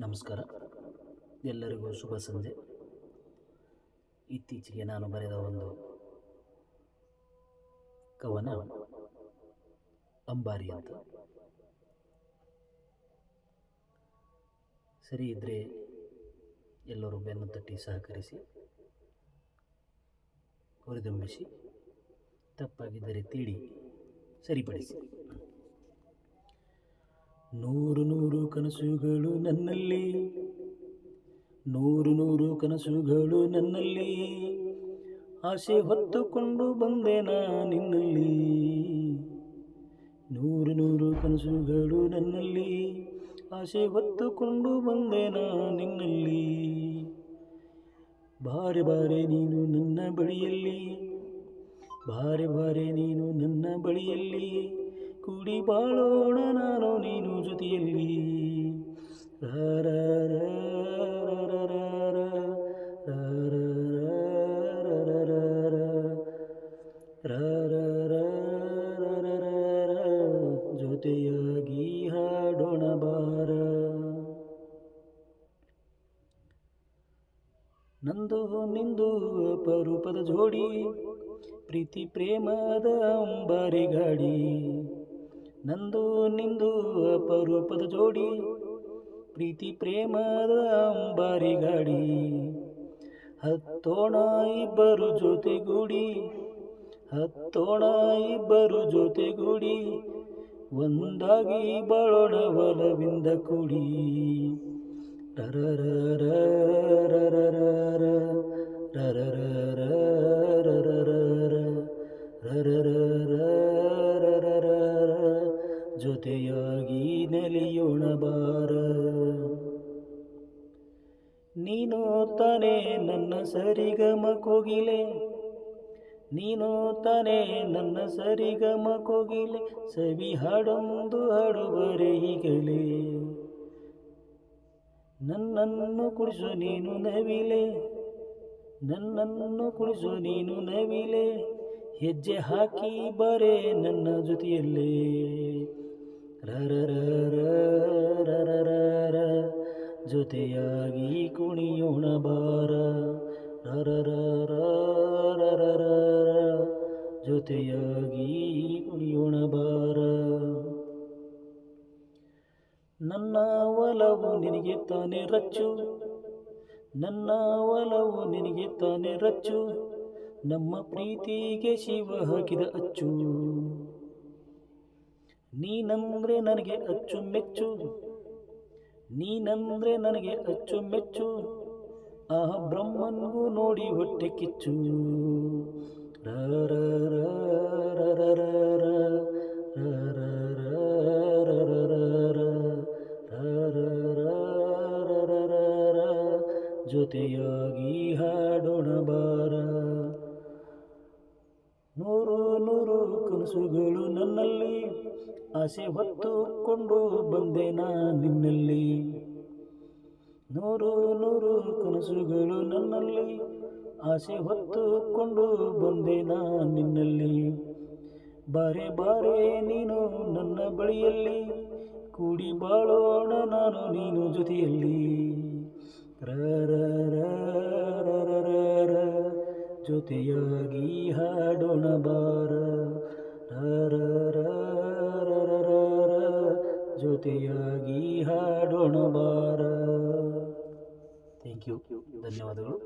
ನಮಸ್ಕಾರ. ಎಲ್ಲರಿಗೂ ಶುಭ ಸಂಜೆ. ಇತ್ತೀಚೆಗೆ ನಾನು ಬರೆದ ಒಂದು ಕವನ ಅಂಬಾರಿ ಅಂತ. ಸರಿ ಇದ್ದರೆ ಎಲ್ಲರೂ ಬೆನ್ನು ತಟ್ಟಿ ಸಹಕರಿಸಿ, ಹುರಿದುಂಬಿಸಿ, ತಪ್ಪಾಗಿದ್ದರೆ ತಿಳಿ ಸರಿಪಡಿಸಿ. ನೂರು ನೂರು ಕನಸುಗಳು ನನ್ನಲ್ಲಿ. ನೂರು ನೂರು ಕನಸುಗಳು ನನ್ನಲ್ಲಿ. ಆಸೆ ಹೊತ್ತುಕೊಂಡು ಬಂದೆ ನಾ ನಿನ್ನಲ್ಲಿ. ನೂರು ನೂರು ಕನಸುಗಳು ನನ್ನಲ್ಲಿ. ಆಸೆ ಹೊತ್ತುಕೊಂಡು ಬಂದೆ ನಾ ನಿನ್ನಲ್ಲಿ. ಬಾರಿ ಬಾರಿ ನೀನು ನನ್ನ ಬಳಿಯಲ್ಲಿ. ಬಾರಿ ಬಾರಿ ನೀನು ನನ್ನ ಬಳಿಯಲ್ಲಿ. ಕೂಡಿ ಬಾಳೋಣ ನಾನು ನೀನು ಜೊತೆಯಲ್ಲಿ ರ ಜೊತೆಯಾಗಿ ಹಾಡೋಣ ಬಾರ ನಂದು ನಿಂದು ಅಪರೂಪದ ಜೋಡಿ ಪ್ರೀತಿ ಪ್ರೇಮದ ಅಂಬಾರಿ ಗಾಡಿ ನಂದು ನಿಂದು ಅಪರೂಪದ ಜೋಡಿ, ಪ್ರೀತಿ ಪ್ರೇಮದ ಅಂಬಾರಿ ಗಾಡಿ ಹತ್ತೋಣ ಇಬ್ಬರು ಜೊತೆಗೂಡಿ, ಹತ್ತೋಣ ಇಬ್ಬರು ಜೊತೆಗೂಡಿ, ಒಂದಾಗಿ ಬಾಳೋಣ ಒಲವಿಂದ ಕೂಡಿ. ರರರರ ರರರರ ಜೊತೆಯಾಗಿ ನೆಲೆಯೋಣಬಾರ. ನೀನೋ ತಾನೇ ನನ್ನ ಸರಿಗಮ ಕೋಗಿಲೆ. ನೀನೋ ತಾನೇ ನನ್ನ ಸರಿಗಮ ಕೋಗಿಲೆ. ಸವಿ ಹಾಡೊಂದು ಹಾಡುವರೆ ಈಗಲೇ ನನ್ನನ್ನು ಕುಡಿಸು ನೀನು ನವಿಲೆ. ನನ್ನನ್ನು ಕುಡಿಸು ನೀನು ನವಿಲೆ. ಹೆಜ್ಜೆ ಹಾಕಿ ಬರೆ ನನ್ನ ಜೊತೆಯಲ್ಲೇ. ರರರರ ಜೊತೆಯಾಗಿ ಕುಣಿಯೋಣ ಬಾರ ರರರರ ಜೊತೆಯಾಗಿ ಕುಣಿಯೋಣ ಬಾರ ನನ್ನ ಒಲವು ನಿನಗೆ ತಾನೇ ರಚ್ಚು ನನ್ನ ಒಲವು ನಿನಗೆ ತಾನೇ ರಚ್ಚು ನಮ್ಮ ಪ್ರೀತಿಗೆ ಶಿವ ಹಾಕಿದ ಅಚ್ಚು ನೀನಂದ್ರೆ ನನಗೆ ಅಚ್ಚು ಮೆಚ್ಚು ನೀನಂದ್ರೆ ನನಗೆ ಅಚ್ಚು ಮೆಚ್ಚು ಆ ಬ್ರಹ್ಮನ್ಗೂ ನೋಡಿ ಹೊಟ್ಟೆ ಕಿಚ್ಚು ಜೊತೆಯಾಗಿ ಹಾಡೋಣ ಬಾರ ನೂರು ನೂರು ಕನಸುಗಳು ನನ್ನಲ್ಲಿ ಆಸೆ ಹೊತ್ತುಕೊಂಡು ಬಂದೆ ನಾ ನಿನ್ನಲ್ಲಿ. ನೂರು ನೂರು ಕನಸುಗಳು ನನ್ನಲ್ಲಿ. ಆಸೆ ಹೊತ್ತುಕೊಂಡು ಬಂದೆ ನಾ ನಿನ್ನಲ್ಲಿ. ಬಾರೆ ಬಾರೆ ನೀನು ನನ್ನ ಬಳಿಯಲ್ಲಿ. ಕೂಡಿ ಬಾಳೋಣ ನಾನು ನೀನು ಜೊತೆಯಲ್ಲಿ. ರ, ಜೊತೆಯಾಗಿ ಹಾಡೋಣ ಬಾರ. ಜೊತೆಯಾಗಿ ಹಾಡೋಣ ಬಾರ. ಥ್ಯಾಂಕ್ ಯು ಧನ್ಯವಾದಗಳು.